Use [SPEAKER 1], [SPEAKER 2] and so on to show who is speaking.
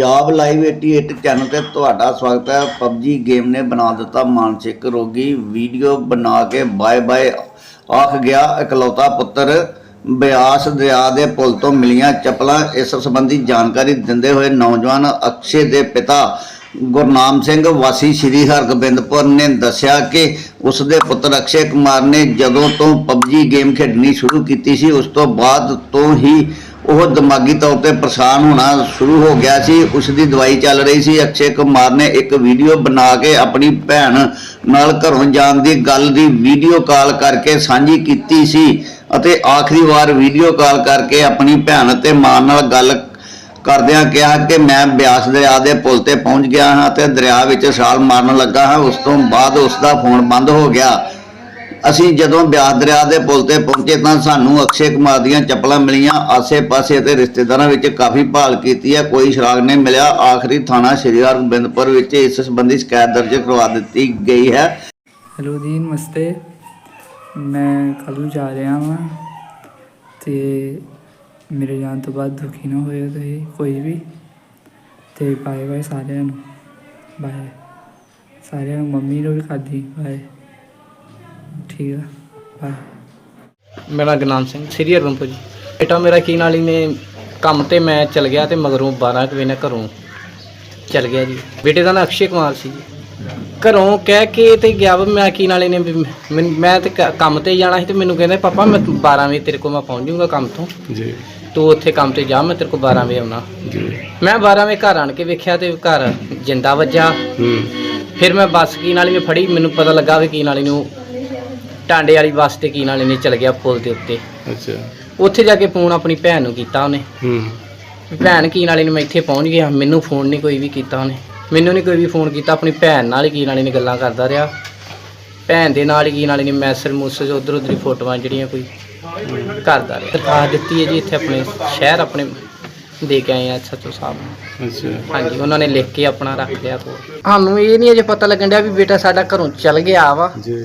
[SPEAKER 1] Punjab live 88 channel ਤੇ ਤੁਹਾਡਾ ਸਵਾਗਤ ਹੈ। ਪਬਜੀ ਗੇਮ ਨੇ ਬਣਾ ਦਿੱਤਾ ਮਾਨਸਿਕ ਰੋਗੀ। ਵੀਡੀਓ ਬਣਾ ਕੇ ਬਾਏ ਬਾਏ ਆਖ ਗਿਆ ਇਕਲੌਤਾ ਪੁੱਤਰ। ਬਿਆਸ ਦਰਿਆ ਦੇ ਪੁਲ ਤੋਂ ਮਿਲੀਆਂ ਚੱਪਲਾਂ, ਇਸ ਸੰਬੰਧੀ ਜਾਣਕਾਰੀ ਦਿੰਦੇ ਹੋਏ ਨੌਜਵਾਨ ਅਕਸ਼ੇ ਦੇ ਪਿਤਾ ਗੁਰਨਾਮ ਸਿੰਘ ਵਾਸੀ ਸ੍ਰੀ ਹਰਗੋਬਿੰਦਪੁਰ ਨੇ ਦੱਸਿਆ ਕਿ ਉਸ ਦੇ ਪੁੱਤਰ ਅਕਸ਼ੇ ਕੁਮਾਰ ਨੇ ਜਦੋਂ ਤੋਂ ਪਬਜੀ ਗੇਮ ਖੇਡਣੀ ਸ਼ੁਰੂ ਕੀਤੀ ਸੀ, ਉਸ ਤੋਂ ਬਾਅਦ ਤੋਂ ਹੀ ਉਹ ਦਿਮਾਗੀ ਤੌਰ ਤੇ ਪਰੇਸ਼ਾਨ ਹੋਣਾ ਸ਼ੁਰੂ ਹੋ ਗਿਆ ਸੀ। ਉਸ ਦੀ ਦਵਾਈ ਚੱਲ ਰਹੀ ਸੀ। ਅਕਸ਼ੇ ਕੁਮਾਰ ਨੇ ਇੱਕ ਵੀਡੀਓ ਬਣਾ ਕੇ ਆਪਣੀ ਭੈਣ ਨਾਲ ਘਰੋਂ ਜਾਣ ਦੀ ਗੱਲ ਦੀ ਵੀਡੀਓ ਕਾਲ ਕਰਕੇ ਸਾਂਝੀ ਕੀਤੀ ਸੀ ਅਤੇ ਆਖਰੀ ਵਾਰ ਵੀਡੀਓ ਕਾਲ ਕਰਕੇ ਆਪਣੀ ਭੈਣ ਤੇ ਮਾਂ ਨਾਲ ਗੱਲ ਕਰਦਿਆਂ ਕਿਹਾ ਕਿ ਮੈਂ ਬਿਆਸ ਦਰਿਆ ਦੇ ਪੁਲ ਤੇ ਪਹੁੰਚ ਗਿਆ ਹਾਂ ਅਤੇ ਦਰਿਆ ਵਿੱਚ ਛਾਲ ਮਾਰਨ ਲੱਗਾ ਹਾਂ। ਉਸ ਤੋਂ ਬਾਅਦ ਉਸ ਦਾ ਫੋਨ ਬੰਦ ਹੋ ਗਿਆ। ਅਸੀਂ ਜਦੋਂ ਬਿਆਸ ਦਰਿਆ ਦੇ ਪੁਲ ਤੇ ਪਹੁੰਚੇ ਤਾਂ ਸਾਨੂੰ ਅਕਸ਼ੇ ਕੁਮਾਰ ਦੀਆਂ ਚੱਪਲਾਂ ਮਿਲੀਆਂ। ਆਸੇ-ਪਾਸੇ ਅਤੇ ਰਿਸ਼ਤੇਦਾਰਾਂ ਵਿੱਚ ਕਾਫੀ ਭਾਲ ਕੀਤੀ ਹੈ। ਕੋਈ ਸ਼ਰਾਗ ਨਹੀਂ ਮਿਲਿਆ। ਆਖਰੀ ਥਾਣਾ ਸ਼੍ਰੀ ਹਰਗੋਬਿੰਦਪੁਰ ਵਿੱਚ ਇਸ ਸੰਬੰਧੀ ਸ਼ਿਕਾਇਤ ਦਰਜ ਕਰਵਾ ਦਿੱਤੀ ਗਈ ਹੈ।
[SPEAKER 2] ਹੈਲੋ ਜੀ, ਨਮਸਤੇ। ਮੈਂ ਕੱਲ੍ਹ ਨੂੰ ਜਾ ਰਿਹਾ ਹਾਂ ਤੇ ਮੇਰੇ ਜਾਣ ਤੋਂ ਬਾਅਦ ਦੁਖੀ ਨਾ ਹੋਇਓ ਤੁਸੀਂ, ਕੋਈ ਵੀ। ਤੇ ਬਾਏ ਬਾਏ ਸਾਰਿਆਂ ਨੂੰ। ਬਾਏ। ਸਾਰਿਆਂ ਨੂੰ ਮੰਮੀ ਨੂੰ ਵੀ ਖਾਦੀ ਬਾਏ। ਠੀਕ ਆ। ਬਾਏ
[SPEAKER 3] ਮੇਰਾ ਗੁਰਨਾਮ ਸਿੰਘ ਸ੍ਰੀ ਹਰਗੋਬਿੰਦਪੁਰ ਜੀ। ਬੇਟਾ ਮੇਰਾ ਕੀ ਨਾਲ ਹੀ ਨੇ ਕੰਮ ਤੇ ਮੈਂ ਚਲ ਗਿਆ ਤੇ ਮਗਰੋਂ 12 ਕੁ ਵਜੇ ਨਾਲ ਘਰੋਂ ਚਲ ਗਿਆ ਜੀ। ਬੇਟੇ ਦਾ ਨਾਂ ਅਕਸ਼ੇ ਕੁਮਾਰ ਸੀ ਜੀ। ਘਰੋਂ ਕਹਿ ਕੇ ਤੇ ਗਿਆ ਵਾ ਮੈਂ ਕੀ ਨਾਲੇ ਨੇ ਵੀ ਮੈਨ- ਮੈਂ ਤੇ ਕ- ਕੰਮ ਤੇ ਜਾਣਾ ਸੀ ਤੇ ਮੈਨੂੰ ਕਹਿੰਦਾ ਪਾਪਾ ਮੈਂ 12 ਵਜੇ ਤੇਰੇ ਕੋਲ ਮੈਂ ਪਹੁੰਚ ਜਾਊਂਗਾ ਕੰਮ ਤੋਂ।
[SPEAKER 4] ਜੀ।
[SPEAKER 3] ਤੂੰ ਉੱਥੇ ਕੰਮ ਤੇ ਜਾ ਮੈਂ ਤੇਰੇ ਕੋਲ 12 ਵਜੇ ਆਉਣਾ।
[SPEAKER 4] ਜੀ।
[SPEAKER 3] ਮੈਂ 12 ਵਜੇ ਘਰ ਆਣ ਕੇ ਵੇਖਿਆ ਤੇ ਘਰ ਜਿੰਦਾ ਵੱਜਾ
[SPEAKER 4] ਹੂੰ।
[SPEAKER 3] ਫਿਰ ਮੈਂ ਬੱਸ ਕੀ ਨਾਲੀ ਮੈਂ ਫੜੀ ਮੈਨੂੰ ਪਤਾ ਲੱਗਾ ਵੀ ਕੀ ਨਾਲੀ ਨੂੰ ਟਾਂਡੇ ਵਾਲੀ ਬੱਸ ਤੇ ਕੀ ਨਾਲੀ ਨੇ ਚਲ ਗਿਆ ਪੁਲ ਦੇ ਉੱਤੇ।
[SPEAKER 4] ਅੱਛਾ।
[SPEAKER 3] ਉੱਥੇ ਜਾ ਕੇ ਫੋਨ ਆਪਣੀ ਭੈਣ ਨੂੰ ਕੀਤਾ ਉਹਨੇ।
[SPEAKER 4] ਹੂੰ।
[SPEAKER 3] ਵੀ ਭੈਣ ਕੀ ਨਾਲੇ ਨੂੰ ਮੈਂ ਇੱਥੇ ਪਹੁੰਚ ਗਿਆ ਮੈਨੂੰ ਫੋਨ ਨਹੀਂ ਕੋਈ ਵੀ ਕੀਤਾ ਉਹਨੇ। ਮੈਨੂੰ ਨਹੀਂ ਕੋਈ ਵੀ ਫੋਨ ਕੀਤਾ ਆਪਣੀ ਭੈਣ ਨਾਲ ਹੀ ਕੀ ਨਾਲੇ ਨੇ ਗੱਲਾਂ ਕਰਦਾ ਰਿਹਾ। ਭੈਣ ਦੇ ਨਾਲ ਹੀ ਕੀ ਨਾਲੇ ਨੇ ਮੈਸੇਜ ਮੂਸੇਜ ਉਧਰ ਉਧਰ ਫੋਟੋਆਂ ਜਿਹੜੀਆਂ ਕੋਈ ਕਰਦਾ ਰਿਹਾ। ਦਰਖਾਸਤ ਦਿੱਤੀ ਹੈ ਜੀ ਇੱਥੇ ਆਪਣੇ ਸ਼ਹਿਰ ਆਪਣੇ ਦੇ ਕੇ ਆਏ ਆ ਸੱਚੋ ਸਾਹਿਬ ਨੂੰ।
[SPEAKER 4] ਅੱਛਾ।
[SPEAKER 3] ਹਾਂਜੀ ਉਹਨਾਂ ਨੇ ਲਿਖ ਕੇ ਆਪਣਾ ਰੱਖ ਲਿਆ। ਕੋਲ ਸਾਨੂੰ ਇਹ ਨਹੀਂ ਅਜੇ ਪਤਾ ਲੱਗਣ ਡਿਆ ਵੀ ਬੇਟਾ ਸਾਡਾ ਘਰੋਂ ਚਲ ਗਿਆ ਵਾ।
[SPEAKER 4] ਜੀ।